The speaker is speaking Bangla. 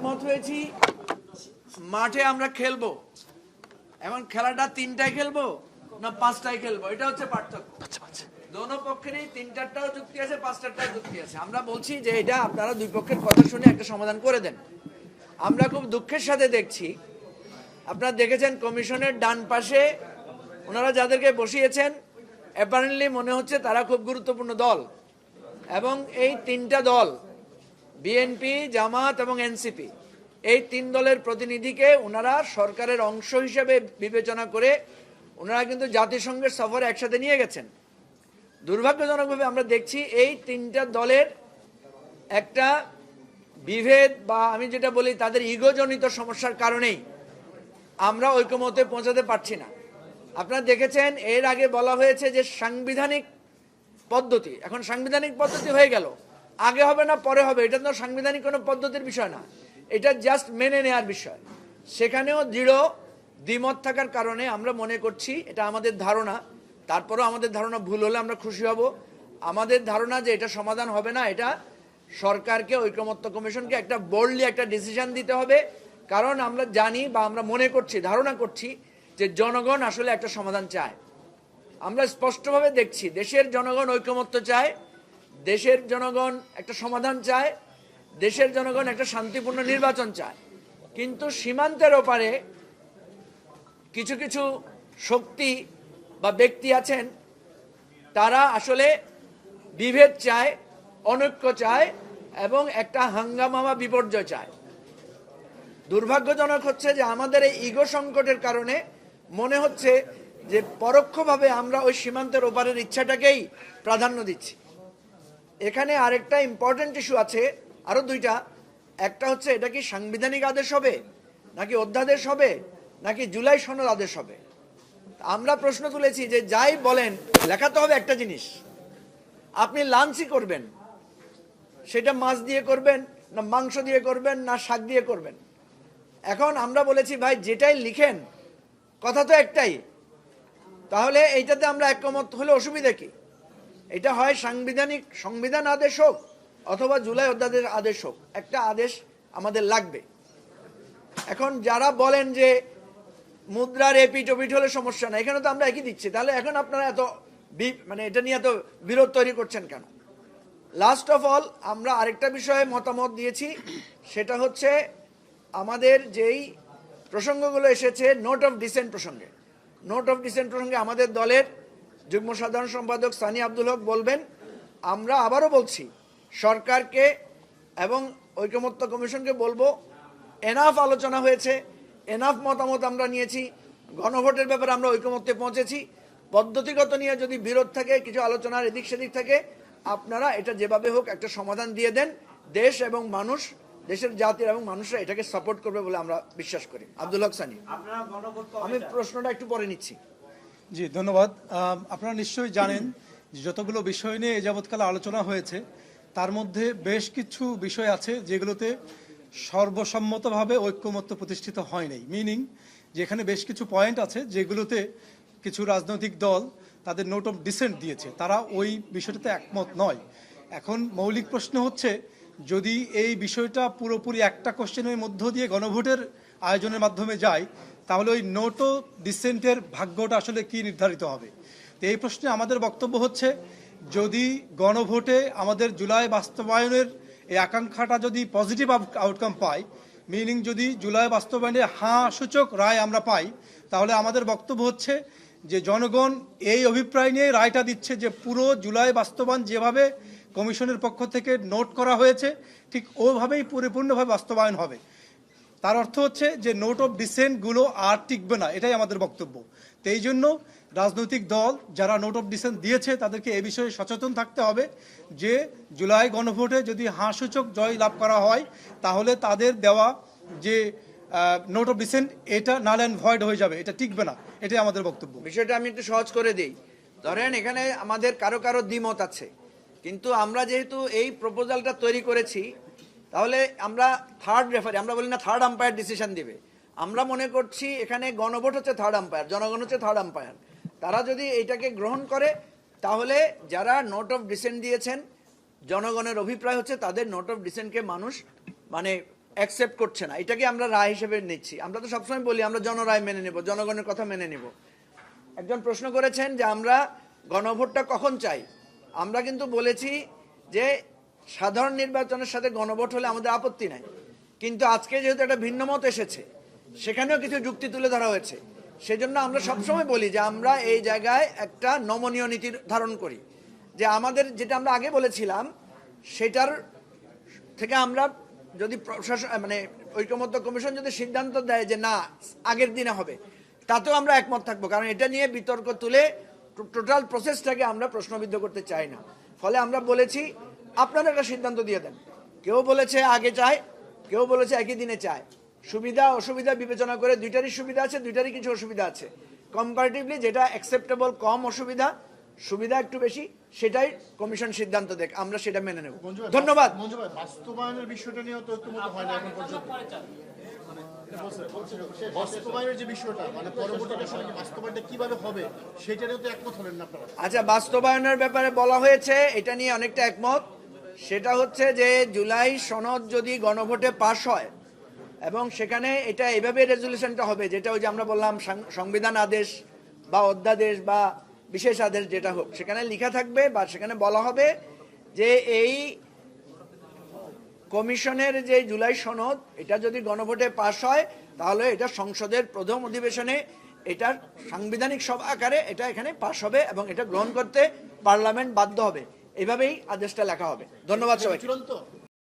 হয়েছি মাঠে আমরা খেলব। এখন খেলাটা তিনটায় খেলব না পাঁচটায় খেলব? এটা হচ্ছে পার্থক্য। দোনো পক্ষেরই তিনটারটাও যুক্তি আছে পাঁচটারটাও যুক্তি আছে। আমরা বলছি যে এটা আপনারা দুই পক্ষের কথা শুনে একটা সমাধান করে দেন। আমরা খুব দুঃখের সাথে দেখছি। আপনারা দেখেছেন কমিশনের ডান পাশে ওনারা যাদেরকে বসিয়েছেন অ্যাপারেন্টলি মনে হচ্ছে তারা খুব গুরুত্বপূর্ণ দল। এবং এই তিনটা দল বিএনপি, জামাত এবং এনসিপি এই তিন দলের প্রতিনিধিকে ওনারা সরকারের অংশ হিসেবে বিবেচনা করে ওনারা কিন্তু জাতিসংঘের সফরে একসাথে নিয়ে গেছেন। দুর্ভাগ্যজনকভাবে আমরা দেখছি এই তিনটা দলের একটা বিভেদ বা আমি যেটা বলি তাদের ইগোজনিত সমস্যার কারণেই আমরা ঐকমতে পৌঁছাতে পারছি না। আপনারা দেখেছেন এর আগে বলা হয়েছে যে সাংবিধানিক পদ্ধতি, এখন সাংবিধানিক পদ্ধতি হয়ে গেল। আগে হবে না, পরে হবে। এটা তো সাংবিধানিক কোনো পদ্ধতির বিষয় না। এটা জাস্ট মেনে নেওয়ার বিষয়। সেখানেও দৃঢ় দ্বিমত থাকার কারণে আমরা মনে করছি এটা আমাদের ধারণা। তারপরেও আমাদের ধারণা ভুল হলে আমরা খুশি হব। আমাদের ধারণা যে এটা সমাধান হবে না, এটা সরকারকে, ঐকমত্য কমিশনকে একটা বোল্ডলি একটা ডিসিশন দিতে হবে। কারণ আমরা জানি বা আমরা মনে করছি, ধারণা করছি যে জনগণ আসলে একটা সমাধান চায়। আমরা স্পষ্টভাবে দেখছি, দেশের জনগণ ঐকমত্য চায়। দেশের জনগণ একটা সমাধান চায়, দেশের জনগণ একটা শান্তিপূর্ণ নির্বাচন চায়। কিন্তু সীমান্তের ওপারে কিছু কিছু শক্তি বা ব্যক্তি আছেন, তারা আসলে বিভেদ চায়, অনৈক্য চায় এবং একটা হাঙ্গামা বা বিপর্যয় চায়। দুর্ভাগ্যজনক হচ্ছে যে আমাদের এই ইগো সংকটের কারণে মনে হচ্ছে যে পরোক্ষভাবে আমরা ওই সীমান্তের ওপারের ইচ্ছাটাকেই প্রাধান্য দিচ্ছি। এখানে আরেকটা ইম্পর্টেন্ট ইস্যু আছে, আরও দুইটা। একটা হচ্ছে, এটা কি সাংবিধানিক আদেশ হবে, নাকি অধ্যাদেশ হবে, নাকি জুলাই সনদ আদেশ হবে? আমরা প্রশ্ন তুলেছি যে যাই বলেন লেখাতে হবে একটা জিনিস। আপনি লাঞ্চই করবেন। সেটা মাছ দিয়ে করবেন, না মাংস দিয়ে করবেন, না শাক দিয়ে করবেন। এখন আমরা বলেছি, ভাই, যেটাই লিখেন, কথা তো একটাই। তাহলে এইটাতে আমরা একমত হলে অসুবিধা কি? এটা হয় সাংবিধানিক, সংবিধান আদেশ হোক অথবা জুলাই অধ্যাদেশ আদেশ হোক, একটা আদেশ আমাদের লাগবে। এখন যারা বলেন যে মুদ্রার এপিট ওপিট হলে সমস্যা না এখানে তো আমরা একই দিচ্ছি। তাহলে এখন আপনারা এত মানে এটা নিয়ে এত বিরোধ তৈরি করছেন কেন? লাস্ট অফ অল আমরা আরেকটা বিষয়ে মতামত দিয়েছি, সেটা হচ্ছে আমাদের যেই প্রসঙ্গগুলো এসেছে নোট অফ ডিসেন্ট প্রসঙ্গে। নোট অফ ডিসেন্ট প্রসঙ্গে আমাদের দলের যুগ্ম সাধারণ সম্পাদক সানি আব্দুল হক বলবেন আমরা আবারও বলছি সরকারকে এবং ঐকমত্য কমিশনকে বলব এনাফ আলোচনা হয়েছে এনাফ মতামত আমরা নিয়েছি গণভোটের ব্যাপারে আমরা ঐকমত্যে পৌঁছেছি পদ্ধতিগত নিয়ে যদি বিরোধ থাকে কিছু আলোচনার এদিক সেদিক থাকে আপনারা এটা যেভাবে হোক একটা সমাধান দিয়ে দেন দেশ এবং মানুষ দেশের জাতির এবং মানুষরা এটাকে সাপোর্ট করবে বলে আমরা বিশ্বাস করি। আব্দুল হক সানি আমি প্রশ্নটা একটু পরে নিচ্ছি। জি, ধন্যবাদ। আপনারা নিশ্চয়ই জানেন যতগুলো বিষয় নিয়ে যাবৎকালে আলোচনা হয়েছে, তার মধ্যে বেশ কিছু বিষয় আছে যেগুলোতে সর্বসম্মতভাবে ঐক্যমত্য প্রতিষ্ঠিত হয় নাই। মিনিং যেখানে বেশ কিছু পয়েন্ট আছে যেগুলোতে কিছু রাজনৈতিক দল তাদের নোট অফ ডিসেন্ট দিয়েছে। তারা ওই বিষয়টাতে একমত নয়। এখন মৌলিক প্রশ্ন হচ্ছে, যদি এই বিষয়টা পুরোপুরি একটা কোশ্চেনের মধ্য দিয়ে গণভোটের আয়োজনের মাধ্যমে যায় তাহলে ওই নোটো ডিসেন্টের ভাগ্যটা আসলে কি নির্ধারিত হবে? তো এই প্রশ্নে আমাদের বক্তব্য হচ্ছে, যদি গণভোটে আমাদের জুলাই বাস্তবায়নের এই আকাঙ্ক্ষাটা যদি পজিটিভ আউটকাম পায় মিনিং যদি জুলাই বাস্তবায়নে হাঁ সূচক রায় আমরা পাই, তাহলে আমাদের বক্তব্য হচ্ছে যে জনগণ এই অভিপ্রায় নিয়ে রায়টা দিচ্ছে যে পুরো জুলাই বাস্তবায়ন যেভাবে কমিশনের পক্ষ থেকে নোট করা হয়েছে, ঠিক ওভাবেই পরিপূর্ণভাবে বাস্তবায়ন হবে। তার অর্থ হচ্ছে যে নোট অফ ডিসেন্টগুলো আর টিকবে না, এটাই আমাদের বক্তব্য। তো এই জন্য রাজনৈতিক দল যারা নোট অফ ডিসেন্ট দিয়েছে, তাদেরকে এ বিষয়ে সচেতন থাকতে হবে যে জুলাই গণভোটে যদি হাঁসূচক জয় লাভ করা হয়, তাহলে তাদের দেওয়া যে নোট অফ ডিসেন্ট এটা নাল অ্যান্ড ভয়েড হয়ে যাবে, এটা টিকবে না, এটাই আমাদের বক্তব্য। বিষয়টা আমি একটু সহজ করে দিই। ধরেন এখানে আমাদের কারও কারও দ্বিমত আছে, কিন্তু আমরা যেহেতু এই প্রপোজালটা তৈরি করেছি তাহলে আমরা থার্ড রেফারি আমরা বলি না থার্ড আম্পায়ার ডিসিশন দিবে। আমরা মনে করছি এখানে গণভোট হচ্ছে থার্ড আম্পায়ার জনগণ হচ্ছে থার্ড আম্পায়ার তারা যদি এইটাকে গ্রহণ করে, তাহলে যারা নোট অফ ডিসেন্ট দিয়েছেন, জনগণের অভিপ্রায় হচ্ছে তাদের নোট অফ ডিসেন্টকে মানুষ মানে অ্যাকসেপ্ট করছে না। এটাকে আমরা রায় হিসেবে নিচ্ছি। আমরা তো সবসময় বলি, আমরা জনরায় মেনে নেব, জনগণের কথা মেনে নেব। একজন প্রশ্ন করেছেন যে আমরা গণভোটটা কখন চাই? আমরা কিন্তু বলেছি যে সাধারণ নির্বাচনের সাথে গণভোট হলে আমাদের আপত্তি নাই। কিন্তু আজকে যেহেতু একটা ভিন্ন মত এসেছে, সেখানেও কিছু যুক্তি তুলে ধরা হয়েছে। সেজন্য আমরা সবসময় বলি যে আমরা এই জায়গায় একটা নমনীয় নীতি ধারণ করি। যে আমাদের যেটা আমরা আগে বলেছিলাম, সেটার থেকে আমরা যদি প্রশাসন মানে ঐকমত্য কমিশন যদি সিদ্ধান্ত দেয় যে না, আগের দিনে হবে, তাতেও আমরা একমত থাকব। কারণ এটা নিয়ে বিতর্ক তুলে টোটাল প্রসেসটাকে আমরা প্রশ্নবিদ্ধ করতে চাই না। ফলে আমরা বলেছি আপনারা একটা সিদ্ধান্ত দিয়ে দেন। কেউ বলেছে আগে চায় কেউ বলেছে একই দিনে চায়। সুবিধা অসুবিধা বিবেচনা করে দুইটারই সুবিধা আছে দুইটারই কিছু অসুবিধা আছে। কম্পারেটিভলি যেটা অ্যাকসেপ্টেবল কম অসুবিধা সুবিধা একটু বেশি সেটাই কমিশন সিদ্ধান্ত দেখ আমরা সেটা মেনে নেব। ধন্যবাদ। বাস্তবায়নের বিষয়টা নিয়ে তো ঐক্যমত হয় না এখন পর্যন্ত। মানে পরবর্তীতে আসলে কি বাস্তবায়নটা কীভাবে হবে সেটা নিয়েও তো একমত হলেন না আপনারা। আচ্ছা বাস্তবায়নের ব্যাপারে বলা হয়েছে এটা নিয়ে অনেকটা একমত। সেটা হচ্ছে যে জুলাই সনদ যদি গণভোটে পাশ হয়, এবং সেখানে এটা এভাবে রেজলিউশনটা হবে, যেটা ওই যে আমরা বললাম সংবিধান আদেশ বা অধ্যাদেশ বা বিশেষ আদেশ যেটা হোক, সেখানে লেখা থাকবে বা সেখানে বলা হবে যে এই কমিশনের যে জুলাই সনদ, এটা যদি গণভোটে পাশ হয়, তাহলে এটা সংসদের প্রথম অধিবেশনে এটা সাংবিধানিক সব আকারে এটা এখানে পাশ হবে এবং এটা গ্রহণ করতে পার্লামেন্ট বাধ্য হবে। এভাবেই আদেশটা লেখা হবে। ধন্যবাদ সবাই